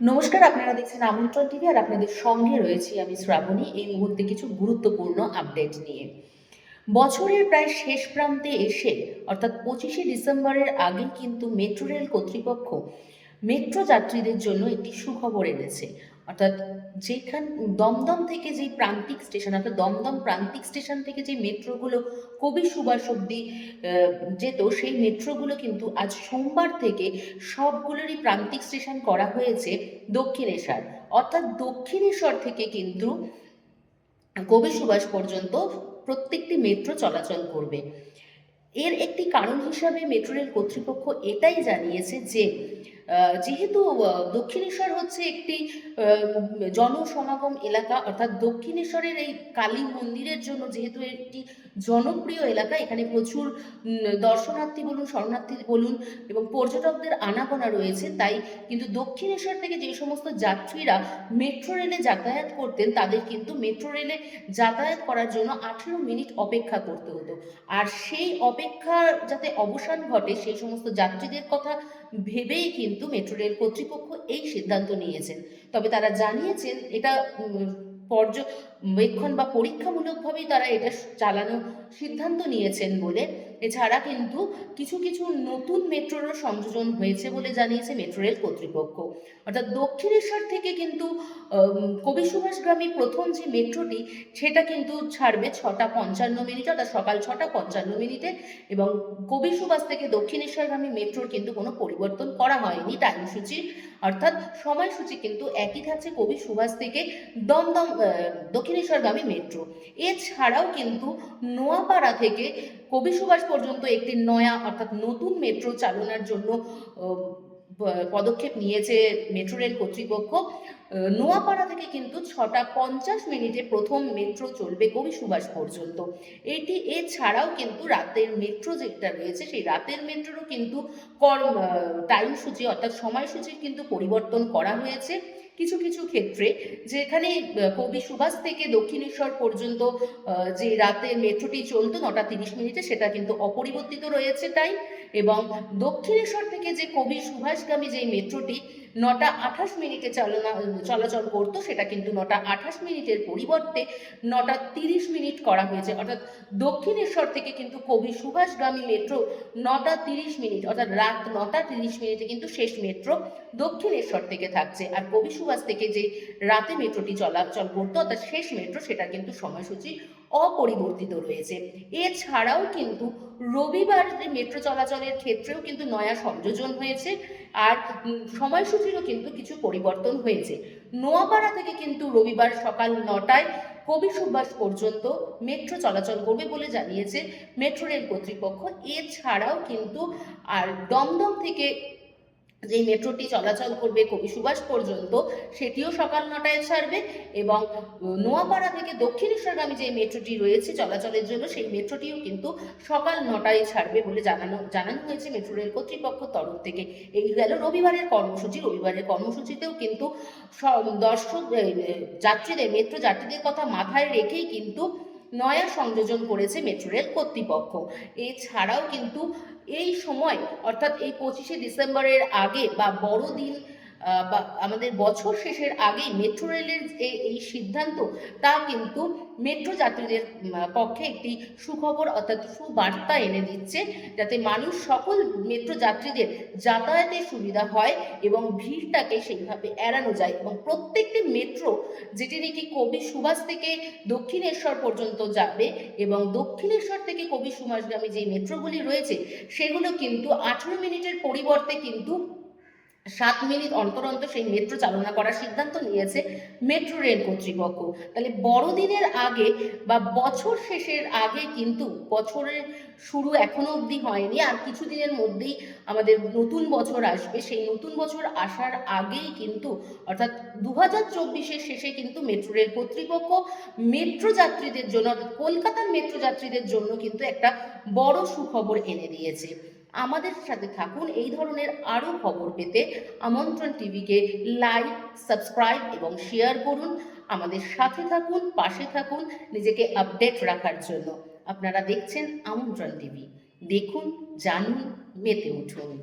নমস্কার, আপনারা দেখছেন আমন্ত্রণ টিভি আর আপনাদের সঙ্গে রয়েছি আমি শ্রাবণী। এই মুহূর্তে কিছু গুরুত্বপূর্ণ আপডেট নিয়ে। বছরের প্রায় শেষ প্রান্তে এসে, অর্থাৎ পঁচিশে ডিসেম্বরের আগে কিন্তু মেট্রো রেল কর্তৃপক্ষ মেট্রো যাত্রীদের জন্য একটি সুখবর এনেছে। অর্থাৎ যেখান, দমদম থেকে যে প্রান্তিক স্টেশন অর্থাৎ দমদম প্রান্তিক স্টেশন থেকে যে মেট্রোগুলো কবি সুভাষ অব্দি যেত, সেই মেট্রোগুলো কিন্তু আজ সোমবার থেকে সবগুলোরই প্রান্তিক স্টেশন করা হয়েছে দক্ষিণেশ্বর। অর্থাৎ দক্ষিণেশ্বর থেকে কিন্তু কবি সুভাষ পর্যন্ত প্রত্যেকটি মেট্রো চলাচল করবে। এর একটি কারণ হিসাবে মেট্রো রেল কর্তৃপক্ষ এটাই জানিয়েছে যে যেহেতু দক্ষিণেশ্বর হচ্ছে একটি জনসমাগম এলাকা, অর্থাৎ দক্ষিণেশ্বরের এই কালী মন্দিরের জন্য যেহেতু একটি জনপ্রিয় এলাকা, এখানে প্রচুর দর্শনার্থী বলুন, শরণার্থী বলুন এবং পর্যটকদের আনাগোনা রয়েছে, তাই কিন্তু দক্ষিণেশ্বর থেকে যে সমস্ত যাত্রীরা মেট্রো রেলে যাতায়াত করতেন, তাদের কিন্তু মেট্রো রেলে যাতায়াত করার জন্য আঠেরো মিনিট অপেক্ষা করতে হতো। আর সেই অপেক্ষার যাতে অবসান ঘটে সেই সমস্ত যাত্রীদের কথা ভেবেই কিন্তু মেট্রো রেল কর্তৃপক্ষ এই সিদ্ধান্ত নিয়েছেন তবে তারা জানিয়েছেন এটা উম, পর্যবেক্ষণ বা পরীক্ষামূলকভাবেই তারা এটা চালানো সিদ্ধান্ত নিয়েছেন বলে। এছাড়া কিন্তু কিছু কিছু নতুন মেট্রোরও সংযোজন হয়েছে বলে জানিয়েছে মেট্রো রেল কর্তৃপক্ষ। অর্থাৎ দক্ষিণেশ্বর থেকে কিন্তু কবি সুভাষগ্রামী প্রথম যে মেট্রোটি সেটা কিন্তু ছাড়বে ছটা পঞ্চান্ন মিনিটে অর্থাৎ সকাল ছটা পঞ্চান্ন মিনিটে এবং কবি সুভাষ থেকে দক্ষিণেশ্বরগামী মেট্রোর কিন্তু কোনো পরিবর্তন করা হয়নি। টাইমসূচি অর্থাৎ সময়সূচি কিন্তু একই থাকছে কবি সুভাষ থেকে দমদম আহ, দক্ষিণেশ্বরগামী মেট্রো। এছাড়াও কিন্তু নোয়াপাড়া থেকে কবি সুভাষ পর্যন্ত একটি নয়া অর্থাৎ নতুন মেট্রো চালনার জন্য পদক্ষেপ নিয়েছে মেট্রো রেল কর্তৃপক্ষ। নোয়াপাড়া থেকে কিন্তু ছটা পঞ্চাশ মিনিটে প্রথম মেট্রো চলবে কবি সুভাষ পর্যন্ত। এটি, এছাড়াও কিন্তু রাতের মেট্রো যেটা রয়েছে, সেই রাতের মেট্রোরও কিন্তু কর্ম টাইম সূচি অর্থাৎ সময়সূচির কিন্তু পরিবর্তন করা হয়েছে। কিছু কিছু ক্ষেত্রে যেখানে কবি সুভাষ থেকে দক্ষিণেশ্বর পর্যন্ত যে রাতে মেট্রোটি চলতো নটা তিরিশ মিনিটে, সেটা কিন্তু অপরিবর্তিত রয়েছে তাই। এবং দক্ষিণেশ্বর থেকে যে কবি সুভাষগামী যে মেট্রোটি নটা আঠাশ মিনিটে চালনা, চলাচল করতো, সেটা কিন্তু নটা আঠাশ মিনিটের পরিবর্তে নটা তিরিশ মিনিট করা হয়েছে। অর্থাৎ দক্ষিণেশ্বর থেকে কিন্তু কবি সুভাষগামী মেট্রো নটা তিরিশ মিনিট, অর্থাৎ রাত নটা তিরিশ মিনিটে কিন্তু শেষ মেট্রো দক্ষিণেশ্বর থেকে থাকছে। আর কবি সুভাষ থেকে যে রাতে মেট্রোটি চলাচল করতো, অর্থাৎ শেষ মেট্রো সেটা কিন্তু সময়সূচি অপরিবর্তিত রয়েছে। এছাড়াও কিন্তু রবিবার মেট্রো চলাচলের ক্ষেত্রেও কিন্তু নয়া সংযোজন হয়েছে আর সময়সূচিরও কিন্তু কিছু পরিবর্তন হয়েছে। নোয়াপাড়া থেকে কিন্তু রবিবার সকাল নটায় কবি সুভাষ পর্যন্ত মেট্রো চলাচল করবে বলে জানিয়েছে মেট্রো রেল কর্তৃপক্ষ। এছাড়াও কিন্তু আর দমদম থেকে যে মেট্রোটি চলাচল করবে কবি সুভাষ পর্যন্ত, সেটিও সকাল নটায় ছাড়বে এবং নোয়াপাড়া থেকে দক্ষিণেশ্বরগামী যে মেট্রোটি রয়েছে চলাচলের জন্য, সেই মেট্রোটিও কিন্তু সকাল নটায় ছাড়বে বলে জানানো জানানো হয়েছে মেট্রো রেল কর্তৃপক্ষ তরফ থেকে। এই গেল রবিবারের কর্মসূচি। রবিবারের কর্মসূচিতেও কিন্তু দর্শক যাত্রীদের, মেট্রো যাত্রীদের কথা মাথায় রেখেই কিন্তু নয়া সংযোজন করেছে মেট্রো রেল কর্তৃপক্ষ। এছাড়াও কিন্তু এই সময়, অর্থাৎ এই পঁচিশে ডিসেম্বরের আগে বা বড়দিন বা আমাদের বছর শেষের আগেই মেট্রো রেলের যে এই সিদ্ধান্ত, তা কিন্তু মেট্রো যাত্রীদের পক্ষে একটি সুখবর অর্থাৎ সুবার্তা এনে দিচ্ছে, যাতে মানুষ সকল মেট্রো যাত্রীদের যাতায়াতের সুবিধা হয় এবং ভিড়টাকে সেইভাবে এড়ানো যায় এবং প্রত্যেকটি মেট্রো যেটি নাকি কবি সুভাষ থেকে দক্ষিণেশ্বর পর্যন্ত যাবে এবং দক্ষিণেশ্বর থেকে কবি সুভাষগামী যে মেট্রোগুলি রয়েছে, সেগুলো কিন্তু আঠেরো মিনিটের পরিবর্তে কিন্তু সাত মিনিট অন্তর অন্তর সেই মেট্রো চালনা করার সিদ্ধান্ত নিয়েছে মেট্রো রেল কর্তৃপক্ষ। তাহলে বড়দিনের আগে বা বছর শেষের আগে কিন্তু বছরের শুরু এখনও অবধি হয়নি, আর কিছুদিনের মধ্যেই আমাদের নতুন বছর আসবে। সেই নতুন বছর আসার আগেই কিন্তু, অর্থাৎ দু হাজার চব্বিশের শেষে কিন্তু মেট্রো রেল কর্তৃপক্ষ মেট্রো যাত্রীদের জন্য, অর্থাৎ কলকাতার মেট্রো যাত্রীদের জন্য কিন্তু একটা বড় সুখবর এনে দিয়েছে। আমাদের সাথে থাকুন। এই ধরনের আরও খবর পেতে আমন্ত্রণ টিভিকে লাইক, সাবস্ক্রাইব এবং শেয়ার করুন। আমাদের সাথে থাকুন, পাশে থাকুন, নিজেকে আপডেট রাখার জন্য। আপনারা দেখছেন আমন্ত্রণ টিভি। দেখুন, জানুন, মেতে উঠুন।